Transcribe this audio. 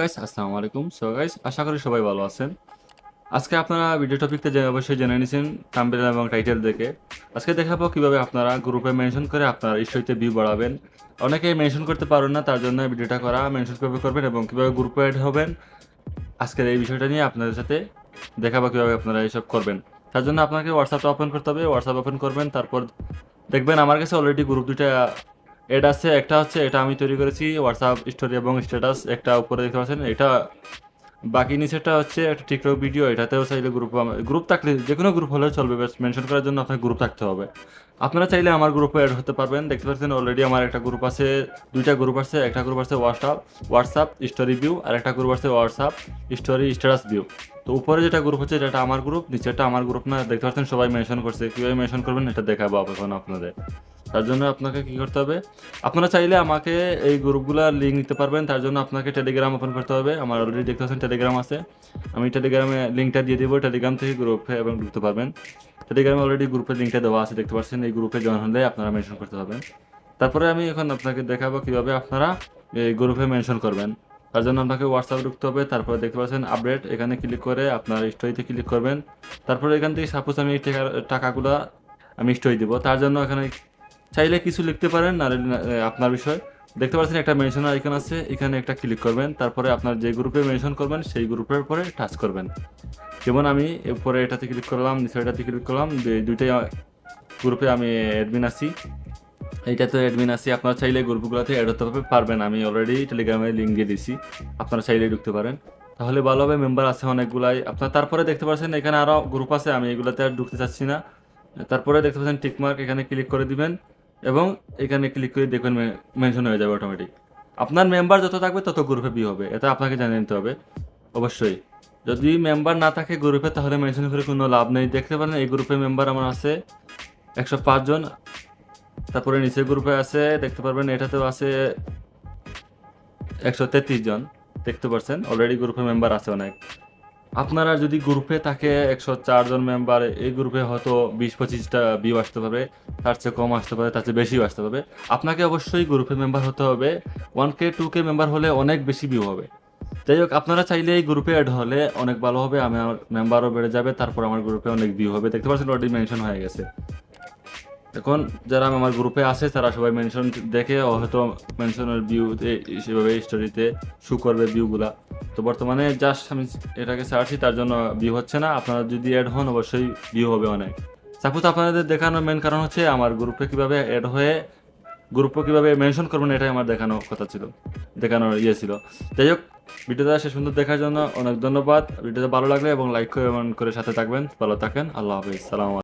Guys আসসালামু আলাইকুম। So guys আশা করি সবাই ভালো আছেন। আজকে আপনারা ভিডিও টপিকটা যে অবশ্যই জেনে নিয়েছেন থাম্বনেল এবং টাইটেল দেখে। আজকে দেখাবো কীভাবে আপনারা গ্রুপে মেনশন করে আপনার স্টোরিতে ভিউ বাড়াবেন। অনেকেই মেনশন করতে পারেন না, তার জন্য ভিডিওটা করা মেনশন কীভাবে করবেন এবং কীভাবে গ্রুপে অ্যাড হবেন, আজকের এই বিষয়টা নিয়ে আপনাদের সাথে দেখাবো কীভাবে আপনারা এইসব করবেন। তার জন্য আপনাকে হোয়াটসঅ্যাপটা ওপেন করতে হবে। হোয়াটসঅ্যাপ ওপেন করবেন, তারপর দেখবেন আমার কাছে অলরেডি গ্রুপ দুইটা এড আছে, একটা হচ্ছে, এটা আমি তৈরি করেছি হোয়াটসঅ্যাপ স্টোরি এবং স্ট্যাটাস একটা উপরে দেখতে পাচ্ছেন, এটা বাকি নিচেটা হচ্ছে একটা টিকটক ভিডিও এটাতেও চাইলে গ্রুপ গ্রুপ থাকলে যে কোনো গ্রুপ হলেও চলবে মেনশন করার জন্য আপনার গ্রুপ থাকতে হবে। আপনারা চাইলে আমার গ্রুপে অ্যাড হতে পারবেন, দেখতে পাচ্ছেন অলরেডি আমার একটা গ্রুপ আছে, দুইটা গ্রুপ আছে, একটা গ্রুপ আছে হোয়াটসঅ্যাপ হোয়াটসঅ্যাপ স্টোরি ভিউ আর একটা গ্রুপ আছে হোয়াটসঅ্যাপ স্টোরি স্ট্যাটাস ভিউ তো উপরে যেটা গ্রুপ হচ্ছে এটা আমার গ্রুপ নিচেটা আমার গ্রুপ না, দেখতে পাচ্ছেন সবাই মেনশন করছে, কীভাবে মেনশন করবেন, এটা দেখাবো এখন আপনাদের। তার জন্য আপনাকে কি করতে হবে? আপনারা চাইলে আমাকে এই গ্রুপগুলোর লিঙ্ক নিতে পারবেন, তার জন্য আপনাকে টেলিগ্রাম ওপেন করতে হবে। আমার অলরেডি দেখতে পাচ্ছেন টেলিগ্রাম আছে। আমি টেলিগ্রামে লিঙ্কটা দিয়ে দেবো টেলিগ্রাম থেকে গ্রুপে এবং ঢুকতে পারবেন। টেলিগ্রামে অলরেডি গ্রুপের লিঙ্কটা দেওয়া আছে, দেখতে পাচ্ছেন। এই গ্রুপে জয়েন হলে আপনারা মেনশন করতে পারবেন। তারপরে আমি এখন আপনাকে দেখাবো কীভাবে আপনারা এই গ্রুপে মেনশন করবেন। তার জন্য আপনাকে হোয়াটসঅ্যাপ ঢুকতে হবে, তারপরে দেখতে পাচ্ছেন আপডেট এখানে ক্লিক করে আপনার স্টোরিতে ক্লিক করবেন। তারপরে এখান থেকে সাপোজ আমি এই টাকা, টাকাগুলো আমি স্টোরি দিব। তার জন্য এখানে চাইলে কিছু লিখতে পারেন না আপনার বিষয়। দেখতে পাচ্ছেন একটা মেনশন আইকন আছে, এখানে একটা ক্লিক করবেন, তারপরে আপনার যে গ্রুপে মেনশন করবেন, সেই গ্রুপের পরে টাচ করবেন। যেমন আমি এরপরে এটাতে ক্লিক করলাম এটাতে ক্লিক করলাম দুইটাই গ্রুপে আমি অ্যাডমিন আছি। এইটাতে অ্যাডমিন আছি, আপনারা চাইলে গ্রুপগুলোতে অ্যাড হতে পারবে- পারবেন। আমি অলরেডি টেলিগ্রামে লিঙ্ক দিয়ে দিছি আপনারা চাইলে ঢুকতে পারেন। তাহলে ভালোভাবে মেম্বার আছে অনেকগুলাই। আপনার তারপরে দেখতে পাচ্ছেন, এখানে আরও গ্রুপ আছে, আমি এগুলোতে আর ঢুকতে চাচ্ছি না। তারপরে দেখতে পাচ্ছেন টিকমার্ক এখানে ক্লিক করে দিবেন। এবং এখানে ক্লিক করে দেখবেন মেনশন হয়ে যাবে অটোমেটিক আপনার মেম্বার যত থাকবে তত গ্রুপে বি হবে, এটা আপনাকে জানিয়ে নিতে হবে, অবশ্যই। যদি মেম্বার না থাকে গ্রুপে তাহলে মেনশন করে কোনো লাভ নেই। দেখতে পারেন, এই গ্রুপে মেম্বার আমার আছে একশো পাঁচজন তারপরে নিচের গ্রুপে আছে, দেখতে পারবেন এটাতেও আছে একশো তেত্রিশ জন, দেখতে পাচ্ছেন অলরেডি গ্রুপে মেম্বার আছে অনেক। আপনারা যদি গ্রুপে থাকে একশো চারজন মেম্বার এই গ্রুপে হয়তো বিশ পঁচিশটা ভিউ আসতে পারবে। তার চেয়ে কম আসতে পারে, তার চেয়ে বেশিও আসতে পারবে। আপনাকে অবশ্যই গ্রুপে মেম্বার হতে হবে। One K two K member হলে অনেক বেশি ভিউ হবে। যাই হোক, আপনারা চাইলে এই গ্রুপে অ্যাড হলে অনেক ভালো হবে, আমি আমার মেম্বারও বেড়ে যাবে, তারপর আমার গ্রুপে অনেক ভিউ হবে। দেখতে পাচ্ছেন অলরেডি মেনশন হয়ে গেছে। এখন যারা আমার গ্রুপে আছে, তারা সবাই মেনশন দেখে, হয়তো মেনশনের ভিউ সেভাবে স্টোরিতে শু করবে ভিউগুলা তো বর্তমানে জাস্ট আমি এটাকে ছাড়ছি তার জন্য ভিউ হচ্ছে না। আপনারা যদি অ্যাড হন, অবশ্যই ভিউ হবে অনেক। সাপোজ আপনাদের দেখানোর মেন কারণ হচ্ছে আমার গ্রুপে কীভাবে অ্যাড হয়ে গ্রুপে কীভাবে মেনশন করবেন, এটাই আমার দেখানো কথা ছিল, দেখানোর ইয়ে ছিল। যাই হোক ভিডিওটা শেষ সুন্দর দেখার জন্য অনেক ধন্যবাদ। ভিডিওটা ভালো লাগলে এবং লাইক করে সাথে থাকবেন। ভালো থাকেন। আল্লাহ হাফিজ। সালাম